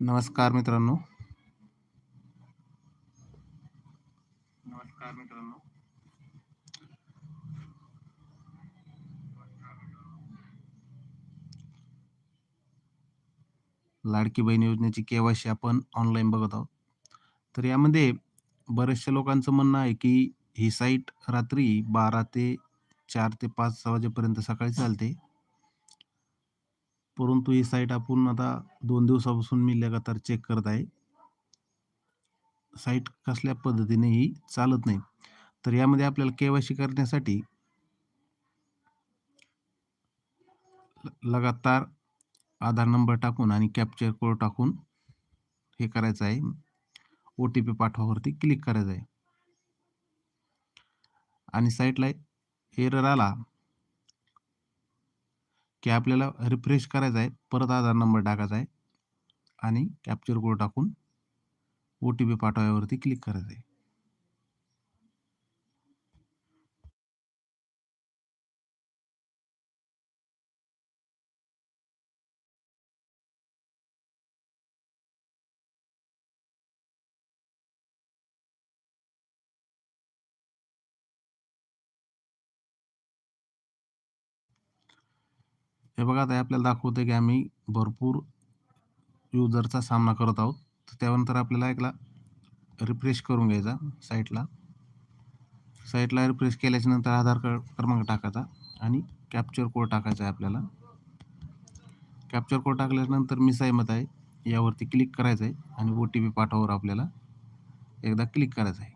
नमस्कार मित्रांनो. नमस्कार मित्रांनो. लाडकी बहीण योजनेची केवायसी आपण ऑनलाईन बघत आहोत. तर यामध्ये बऱ्याचशा लोकांचं म्हणणं आहे की ही साईट रात्री बारा ते चार ते पाच वाजेपर्यंत सकाळी चालते. परंतु ही साईट आपण आता दोन दिवसापासून मी लगातार चेक करत आहे. साईट कसल्या पद्धतीने ही चालत नाही. तर यामध्ये आपल्याला केवायसी करण्यासाठी लगातार आधार नंबर टाकून आणि कॅप्चर कोड टाकून हे करायचं आहे. ओ टी पी पाठवावरती क्लिक करायचं आहे. आणि साईटला एरर आला की आपल्याला रिफ्रेश करायचा आहे परत आधार नंबर टाकायचा आहे आणि कॅप्चर कोड टाकून ओ टी पी पाठवायवरती क्लिक करायचं आहे. हे बघा आता आपल्याला दाखवतं की आम्ही भरपूर युजरचा सामना करत आहोत. तर त्यानंतर आपल्याला एकला रिफ्रेश करून घ्यायचा साईटला साईटला रिफ्रेश केल्याच्यानंतर आधार कार्ड क्रमांक टाकायचा आणि कॅप्चर कोड टाकायचा आहे आपल्याला. कॅप्चर कोड टाकल्यानंतर मी सहमत आहे. यावरती क्लिक करायचं आहे आणि ओ टी पी पाठवावर आपल्याला एकदा क्लिक करायचं आहे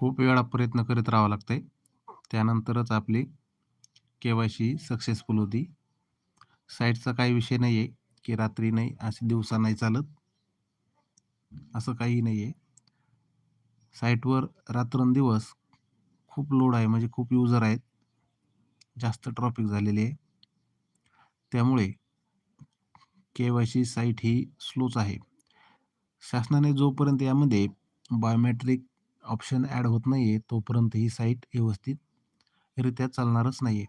खूप वेळा प्रयत्न करीत राहावं लागतंय. त्यानंतरच आपली के वाय सी सक्सेसफुल होती. साईटचा काही विषय नाही आहे की रात्री नाही असे दिवसा नाही चालत. असं काही नाही आहे साईटवर रात्रंदिवस खूप लोड आहे म्हणजे खूप युजर आहेत. जास्त ट्रॉफिक झालेली आहे. त्यामुळे के वाय सी साईट ही स्लोच आहे. शासनाने जोपर्यंत यामध्ये बायोमेट्रिक ऑप्शन ॲड होत नाही आहे तोपर्यंत ही साईट व्यवस्थित रित्या चालणारच आहे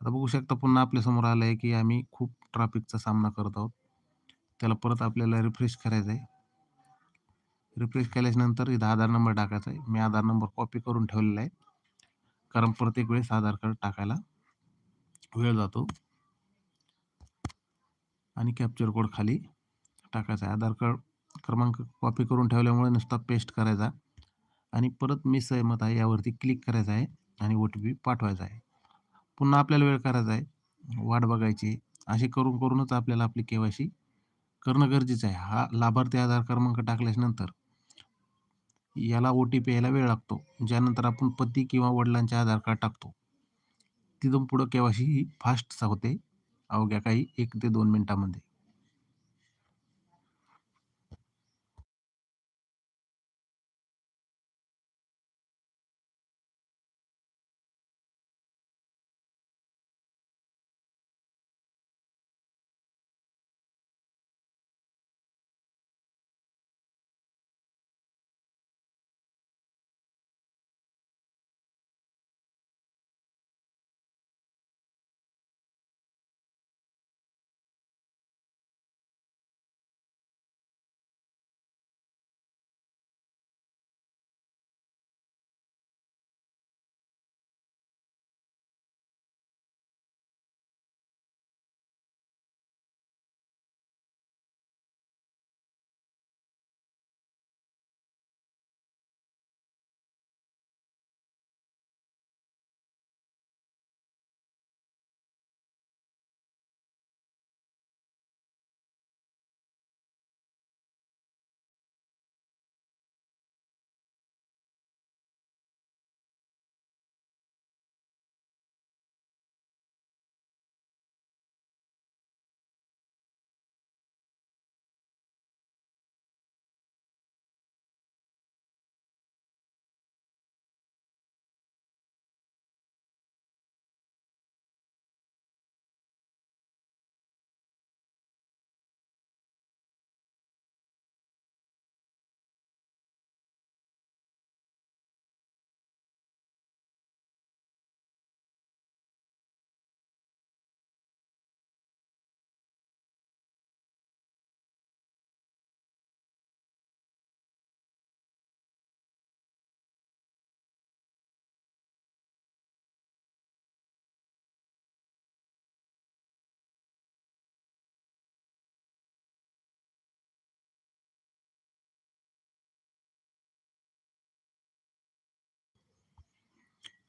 आता बघू शकता पुन्हा आपल्यासमोर आलं आहे की आम्ही खूप ट्रॅफिकचा सामना करत आहोत. त्याला परत आपल्याला रिफ्रेश करायचं आहे. रिफ्रेश केल्याच्यानंतर इथं आधार नंबर टाकायचा आहे. मी आधार नंबर कॉपी करून ठेवलेला आहे. कारण प्रत्येक वेळेस आधार कार्ड टाकायला वेळ जातो. आणि कॅप्चर कोड खाली टाकायचा आहे. आधार कार्ड क्रमांक कॉपी करून ठेवल्यामुळे नुसता पेस्ट करायचा. आणि परत मी सहमत आहे यावरती क्लिक करायचं आहे आणि ओ टी पी पाठवायचा आहे. पुन्हा आपल्याला वेळ करायचा आहे. वाट बघायची असे करून करूनच आपल्याला आपली के वाय सी करणं गरजेचं आहे. हा लाभार्थी आधार क्रमांक टाकल्याच्यानंतर याला ओ टी पी यायला वेळ लागतो. ज्यानंतर आपण पती किंवा वडिलांचे आधार कार्ड टाकतो. तिथून पुढं के वाय सी ही फास्ट होते. अवघ्या काही एक ते दोन मिनटामध्ये.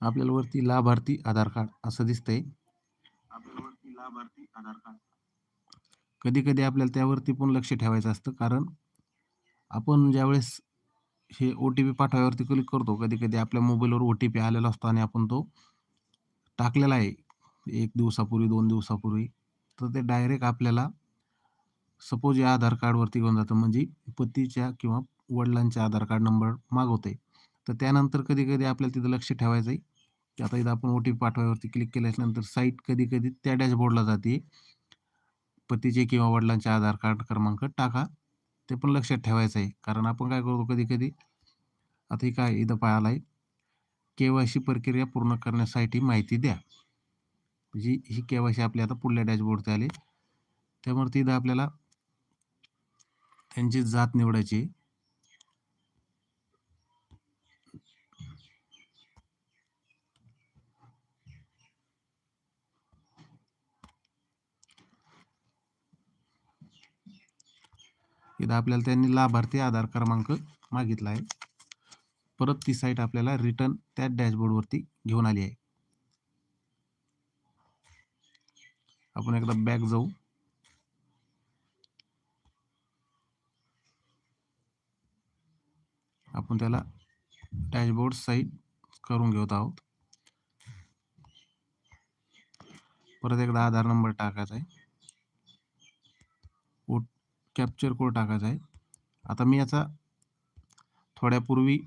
आपल्याला वरती लाभार्थी आधार कार्ड असं दिसतंय. कधी कधी आपल्याला त्यावरती पण लक्ष ठेवायचं असतं कारण आपण ज्यावेळेस हे ओ टी पी पाठवायवरती क्लिक करतो कधी कधी आपल्या मोबाईलवर ओ टी पी आलेला असतो आणि आपण तो टाकलेला आहे एक दिवसापूर्वी दोन दिवसापूर्वी तर ते डायरेक्ट आपल्याला सपोज या आधार कार्डवरती घेऊन जातं. म्हणजे पतीच्या किंवा वडिलांच्या आधार कार्ड नंबर मागवते तर त्यानंतर कधी कधी आपल्याला तिथं लक्ष ठेवायचं आहे. की आता इथं आपण ओ टी पी पाठवायवरती क्लिक केल्यानंतर साईट कधी कधी त्या डॅशबोर्डला जाते. पतीचे किंवा वडिलांचे आधार कार्ड क्रमांक टाका. ते पण लक्षात ठेवायचं आहे. कारण आपण काय करतो कधी कधी आता काय इथं पाहायला आहे के वाय सी प्रक्रिया पूर्ण करण्यासाठी माहिती द्या. जी ही के वाय सी आपली आता पुढल्या डॅशबोर्डची आली. त्यामुळे तिथं आपल्याला त्यांची जात निवडायची इथं आपल्याला त्यांनी लाभार्थी आधार क्रमांक मागितला आहे. परत ती साईट आपल्याला रिटर्न त्या डॅशबोर्डवरती घेऊन आली आहे. आपण एकदा बॅक जाऊ. आपण त्याला डॅशबोर्ड साईट करून घेत आहोत. परत एकदा आधार नंबर टाकायचा आहे. कॅप्चर कोड टाकायचा आहे. आता मी याचा थोड्यापूर्वी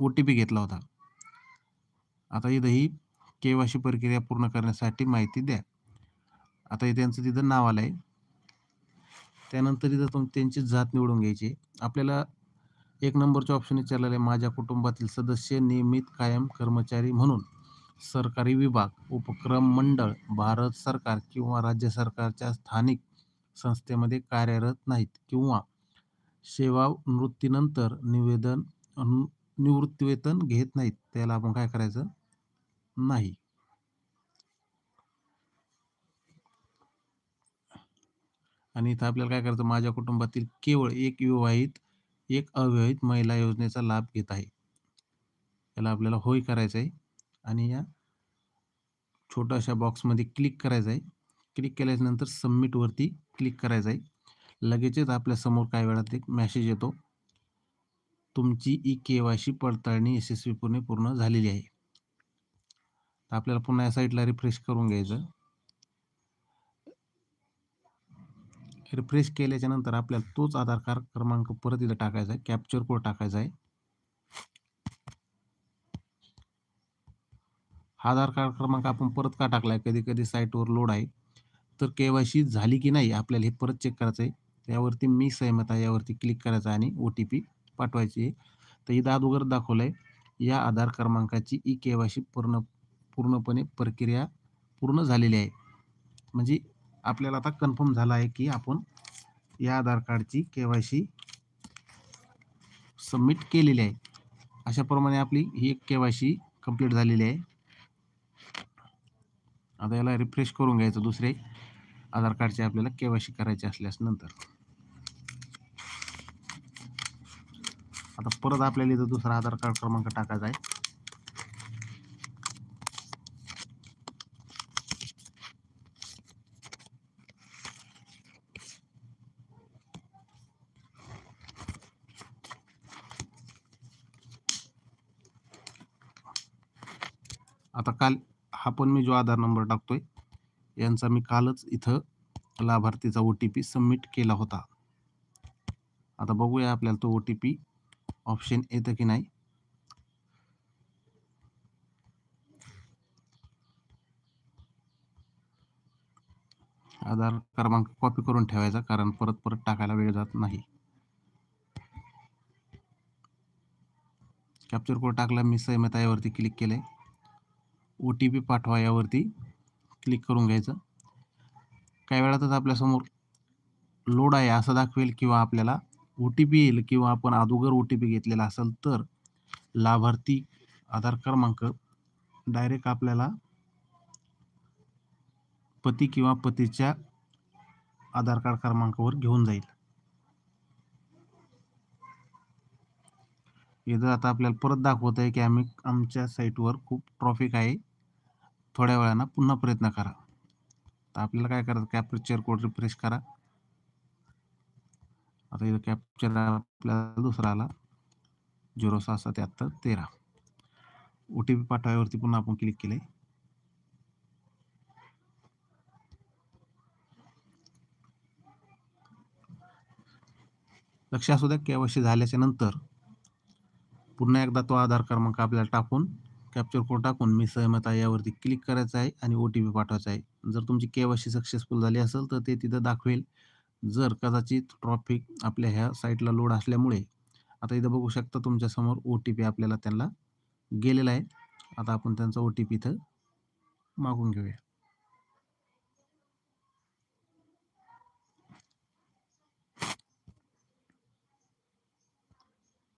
ओ टी पी घेतला होता. आता इथं ही के वाय सी प्रक्रिया पूर्ण करण्यासाठी माहिती द्या. आता इथे त्यांचं तिथं नाव आलं आहे त्यानंतर इथं तुम त्यांची जात निवडून घ्यायची आपल्याला एक नंबरचे ऑप्शन विचारलेलं आहे माझ्या कुटुंबातील सदस्य नियमित कायम कर्मचारी म्हणून सरकारी विभाग उपक्रम मंडळ भारत सरकार किंवा राज्य सरकारच्या स्थानिक संस्थेमध्ये कार्यरत नाहीत किंवा सेवानिवृत्तीनंतर निवेदन निवृत्तीवेतन घेत नाहीत त्याला आपण काय करायचं? नाही. आणि इथं आपल्याला काय करायचं? माझ्या कुटुंबातील केवळ एक विवाहित एक अविवाहित महिला योजनेचा लाभ घेत आहे. याला आपल्याला होय करायचं आहे आणि या छोट्याशा बॉक्समध्ये क्लिक करायचं आहे क्लिक केल्याच्यानंतर सबमिटवरती क्लिक करायचं आहे लगेचच आपल्यासमोर काही वेळात एक मॅसेज येतो. तुमची ई के वाय सी पडताळणी यशस्वीपणे पूर्ण झालेली आहे. तर आपल्याला पुन्हा या साईटला रिफ्रेश करून घ्यायचं. रिफ्रेश केल्याच्यानंतर आपल्याला तोच आधार कार्ड क्रमांक परत इथं टाकायचा आहे. कॅप्चर कोड टाकायचा आहे. हा आधार कार्ड क्रमांक आपण परत का टाकलाय? कधी कधी साईटवर लोड आहे. तर के वाय सी झाली की नाही आपल्याला हे परत चेक करायचं आहे. त्यावरती मी सहमत आहे यावरती क्लिक करायचं आणि ओ टी पी पाठवायची आहे. तर इथं अगोदर दाखवलं आहे या आधार क्रमांकाची ई के वाय सी पूर्ण पूर्णपणे प्रक्रिया पूर्ण झालेली आहे. म्हणजे आपल्याला आता कन्फर्म झालं आहे की आपण या आधार कार्डची के वाय सी सबमिट केलेली आहे. अशाप्रमाणे आपली ही एक के वाय सी कंप्लीट झालेली आहे. आता याला रिफ्रेश करून घ्यायचं दुसरे. आधार कार्डचे आपल्याला के वाय सी करायचे असल्यास नंतर. आता परत आपल्याला इथं दुसरा आधार कार्ड क्रमांक टाकायचा आहे. आता काल हा पण मी जो आधार नंबर टाकतोय यांचा मी कालच इथं लाभार्थीचा ओ टी पी सबमिट केला होता. आता बघूया आपल्याला तो ओ टी पी ऑप्शन येतं की नाही. आधार क्रमांक कॉपी करून ठेवायचा कारण परत परत टाकायला वेळ जात नाही. कॅप्चर कोड टाकला मी सहमत यावरती क्लिक केले ओ टी पी पाठवा यावरती. क्लिक करून घ्यायचं. काही वेळातच आपल्यासमोर लोड आहे असं दाखवेल किंवा आपल्याला ओ टी पी येईल किंवा आपण अगोदर ओ टी पी घेतलेला असेल तर लाभार्थी आधार क्रमांक डायरेक्ट आपल्याला पती किंवा पतीच्या आधार कार्ड क्रमांकावर घेऊन जाईल. इथं आता आपल्याला परत दाखवत आहे की आम्ही आमच्या साईटवर खूप ट्रॉफिक आहे. थोड्या वेळानं पुन्हा प्रयत्न करा. तर आपल्याला काय करायचं? कॅप्चर कोड रिफ्रेश करा. आता इथं कॅप्चर आपल्याला दुसरा आला. झिरो सहा त्याहत्तर तेरा. ओ टी पी पाठवायवरती पुन्हा आपण क्लिक केले लक्ष असू द्या केवायसी झाल्याच्यानंतर पुन्हा एकदा तो आधार क्रमांक आपल्याला टाकून कॅप्चर कोड टाकून मी सहमत आहे यावरती क्लिक करायचं आहे आणि ओ टी पी पाठवायचा आहे. जर तुमची के वाय सी सक्सेसफुल झाली असेल तर ते तिथं दाखवेल. जर कदाचित ट्रॉफिक आपल्या ह्या साईटला लोड असल्यामुळे आता इथं बघू शकता तुमच्यासमोर ओ टी पी आपल्याला त्यांना गेलेला आहे. आता आपण त्यांचा ओ टी पी इथं मागून घेऊया.